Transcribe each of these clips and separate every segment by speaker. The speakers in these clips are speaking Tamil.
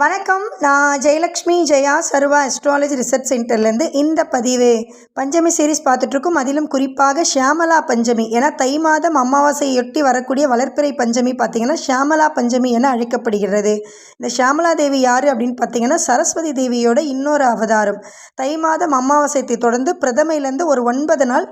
Speaker 1: வணக்கம். நான் ஜெயலக்ஷ்மி ஜெயா சர்வா அஸ்ட்ராலஜி ரிசர்ச் சென்டர்லேருந்து இந்த பதிவு பஞ்சமி சீரீஸ் பார்த்துட்ருக்கோம். அதிலும் குறிப்பாக ஷியாமலா பஞ்சமி ஏன்னா தை மாதம் அமாவாசையொட்டி வரக்கூடிய வளர்ப்பிறை பஞ்சமி பார்த்திங்கன்னா ஷியாமலா பஞ்சமி என அழைக்கப்படுகிறது. இந்த ஷியாமலா தேவி யார் அப்படின்னு பார்த்தீங்கன்னா சரஸ்வதி தேவியோட இன்னொரு அவதாரம். தை மாதம் அமாவாசையத்தை தொடர்ந்து பிரதமையிலேருந்து ஒரு ஒன்பது நாள்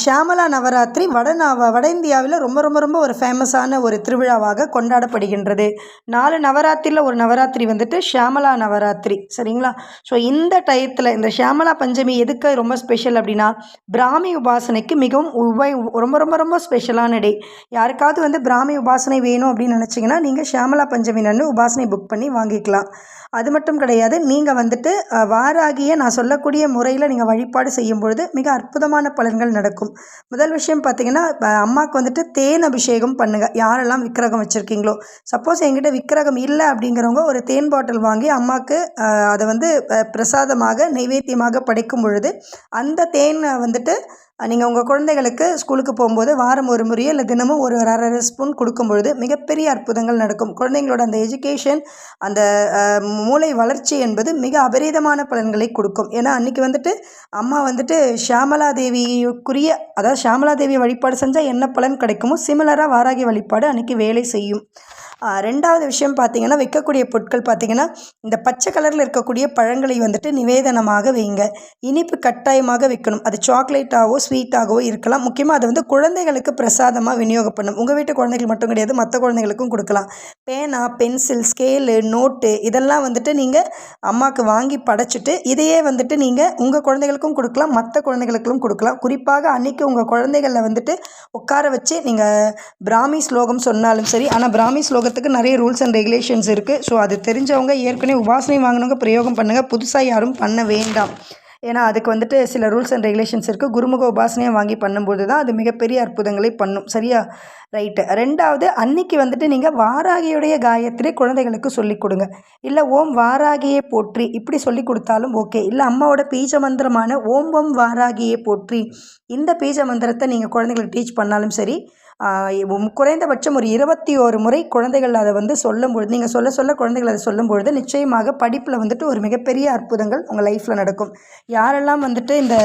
Speaker 1: ஷியாமலா நவராத்திரி வட வட இந்தியாவில் ரொம்ப ரொம்ப ரொம்ப ஒரு ஃபேமஸான ஒரு திருவிழாவாக கொண்டாடப்படுகின்றது. நாலு நவராத்திரியில் ஒரு நவராத்திரி வந்துட்டு ஷியாமலா நவராத்திரி. சரிங்களா? ஸோ இந்த டயத்தில் இந்த ஷியாமலா பஞ்சமி எதுக்கு ரொம்ப ஸ்பெஷல் அப்படின்னா பிராமி உபாசனைக்கு மிகவும் உபை ரொம்ப ரொம்ப ரொம்ப ஸ்பெஷலான டே யாருக்காவது வந்து பிராமி உபாசனை வேணும் அப்படின்னு நினச்சிங்கன்னா நீங்கள் ஷியாமலா பஞ்சமி நன்னு உபாசனை புக் பண்ணி வாங்கிக்கலாம். அது மட்டும் கிடையாது நீங்கள் வந்துட்டு வாராகிய நான் சொல்லக்கூடிய முறையில் நீங்கள் வழிபாடு செய்யும் பொழுது மிக அற்புதமான பலன்கள் நடக்கும். முதல் விஷயம் பார்த்தீங்கன்னா அம்மாவுக்கு வந்துட்டு தேன் அபிஷேகம் பண்ணுங்கள் யாரெல்லாம் விக்கிரகம் வச்சுருக்கீங்களோ. சப்போஸ் எங்கிட்ட விக்கிரகம் இல்லை அப்படிங்கிறவங்க ஒரு தேன் பாட்டில் வாங்கி அம்மாவுக்கு அதை வந்து பிரசாதமாக நைவேத்தியமாக படைக்கும் பொழுது அந்த தேனை வந்துட்டு நீங்கள் உங்கள் குழந்தைகளுக்கு ஸ்கூலுக்கு போகும்போது வாரம் ஒரு முறையோ இல்லை தினமும் ஒரு அரை அரை ஸ்பூன் கொடுக்கும் பொழுது மிகப்பெரிய அற்புதங்கள் நடக்கும். குழந்தைங்களோட அந்த எஜுகேஷன் அந்த மூளை வளர்ச்சி என்பது மிக அபரீதமான பலன்களை கொடுக்கும். ஏன்னா அன்றைக்கி வந்துட்டு அம்மா வந்துட்டு ஷியாமலா தேவிக்குரிய அதாவது ஷியாமலா தேவி வழிபாடு செஞ்சால் என்ன பலன் கிடைக்குமோ சிமிலராக வாராகி வழிபாடு அன்றைக்கி வேலை செய்யும். ரெண்டாவது விஷயம் பார்த்திங்கன்னா வைக்கக்கூடிய பொருட்கள் பார்த்திங்கன்னா இந்த பச்சை கலரில் இருக்கக்கூடிய பழங்களை வந்துட்டு நிவேதனமாக வைங்க இனிப்பு கட்டாயமாக வைக்கணும் அது சாக்லேட்டாகவோ ஸ்வீட்டாகவோ இருக்கலாம். முக்கியமாக அதை வந்து குழந்தைகளுக்கு பிரசாதமாக விநியோகம் உங்கள் வீட்டு குழந்தைகள் மட்டும் கிடையாது மற்ற குழந்தைகளுக்கும் கொடுக்கலாம். பேனா பென்சில் ஸ்கேலு நோட்டு இதெல்லாம் வந்துட்டு நீங்கள் அம்மாவுக்கு வாங்கி படைச்சிட்டு இதையே வந்துட்டு நீங்கள் உங்கள் குழந்தைகளுக்கும் கொடுக்கலாம் மற்ற குழந்தைகளுக்கும் கொடுக்கலாம். குறிப்பாக அன்றைக்கி உங்கள் குழந்தைகளில் வந்துட்டு உட்கார வச்சு நீங்கள் பிராமி ஸ்லோகம் சொன்னாலும் சரி ஆனால் பிராமி ஸ்லோகத்தை பண்ணுறதுக்கு நிறைய ரூல்ஸ் அண்ட் ரெகுலேஷன்ஸ் இருக்குது ஸோ அது தெரிஞ்சவங்க ஏற்கனவே உபாசனை வாங்கினவங்க பிரயோகம் பண்ணுங்கள் புதுசாக யாரும் பண்ண வேண்டாம். ஏன்னா அதுக்கு வந்துட்டு சில ரூல்ஸ் அண்ட் ரெகுலேஷன்ஸ் இருக்குது குருமுக உபாசனையை வாங்கி பண்ணும்போது தான் அது மிகப்பெரிய அற்புதங்களை பண்ணும். சரியா? ரைட்டு ரெண்டாவது அன்னைக்கு வந்துட்டு நீங்கள் வாராகியுடைய காயத்ரி குழந்தைகளுக்கு சொல்லிக் கொடுங்க. இல்லை ஓம் வாராகியே போற்றி. இப்படி சொல்லி கொடுத்தாலும் ஓகே இல்லை அம்மாவோட பீஜ மந்திரமான ஓம் ஓம் வாராகியே போற்றி. இந்த பீஜ மந்திரத்தை நீங்கள் குழந்தைங்களுக்கு டீச் பண்ணாலும் சரி குறைந்தபட்சம் ஒரு இருபத்தி ஒரு முறை குழந்தைகள் அதை வந்து சொல்லும் பொழுது நீங்கள் சொல்ல சொல்ல குழந்தைகள் அதை சொல்லும் பொழுது நிச்சயமாக படிப்பில் வந்துட்டு ஒரு மிகப்பெரிய அற்புதங்கள் உங்கள் லைஃப்பில் நடக்கும். யாரெல்லாம் வந்துட்டு இந்த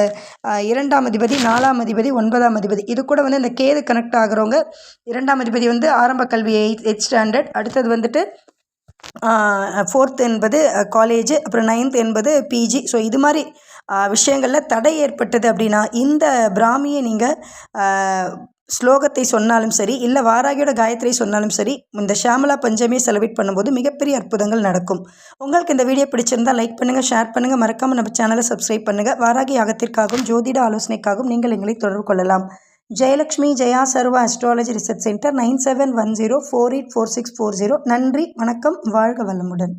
Speaker 1: இரண்டாம் அதிபதி நாலாம் அதிபதி ஒன்பதாம் அதிபதி இது கூட வந்து இந்த கேது கனெக்ட் ஆகிறவங்க இரண்டாம் அதிபதி வந்து ஆரம்ப கல்வி எயிட் எயிட் ஸ்டாண்டர்ட் அடுத்தது வந்துட்டு ஃபோர்த் என்பது காலேஜு அப்புறம் நைன்த் என்பது பிஜி ஸோ இது மாதிரி விஷயங்களில் தடை ஏற்பட்டது அப்படின்னா இந்த பிராமியை நீங்கள் ஸ்லோகத்தை சொன்னாலும் சரி இல்லை வாராகியோட காயத்ரி சொன்னாலும் சரி இந்த ஷாமலா பஞ்சமியை செலிப்ரேட் பண்ணும்போது மிகப்பெரிய அற்புதங்கள் நடக்கும். உங்களுக்கு இந்த வீடியோ பிடிச்சிருந்தால் லைக் பண்ணுங்கள் ஷேர் பண்ணுங்கள் மறக்காமல் நம்ம சேனலை சப்ஸ்கிரைப் பண்ணுங்கள் வாராகி யாகத்திற்காகவும் ஜோதிட ஆலோசனைக்காகவும் நீங்கள் எங்களை தொடர்பு கொள்ளலாம். Jayalakshmi Jaya Sarva astrology research centre nine seven one zero four eight four six four zero. நன்றி வணக்கம் வாழ்க வளமுடன்.